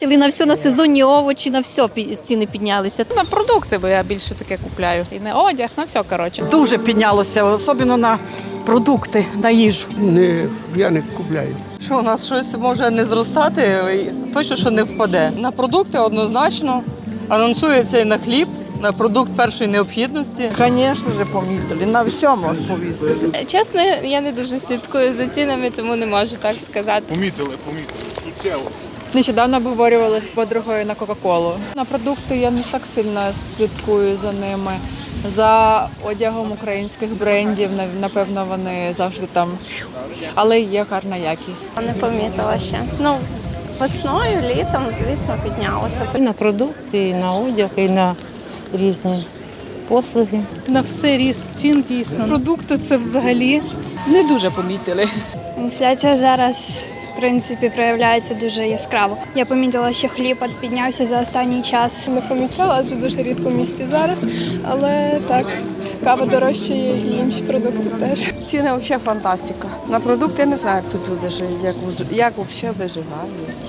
І на все, на сезонні овочі, на все ціни піднялися. На продукти, бо я більше таке купляю. І на одяг, на все коротше. Дуже піднялося, особливо на продукти, на їжу. Не, я не купляю. Що у нас щось може не зростати, точно що не впаде. На продукти однозначно анонсується і на хліб, продукт першої необхідності. Звісно ж, помітили. На все можеш повісти. Чесно, я не дуже слідкую за цінами, тому не можу так сказати. Помітили, помітили. Суттєво. Нещодавно обговорювали з подругою на Кока-Колу. На продукти я не так сильно слідкую за ними. За одягом українських брендів, напевно, вони завжди там, але є гарна якість. Не помітила ще. Ну, весною, літом, звісно, піднялося. І на продукти, і на одяг, і на різні послуги. На все ріст цін дійсно. Продукти це взагалі не дуже помітили. Інфляція зараз, в принципі, проявляється дуже яскраво. Я помітила, що хліб піднявся за останній час. Не помічала, адже дуже рідко в місті зараз, але так, кава дорожчає і інші продукти теж. Ціни взагалі фантастика. На продукти я не знаю, як тут люди живуть, як, як взагалі виживають.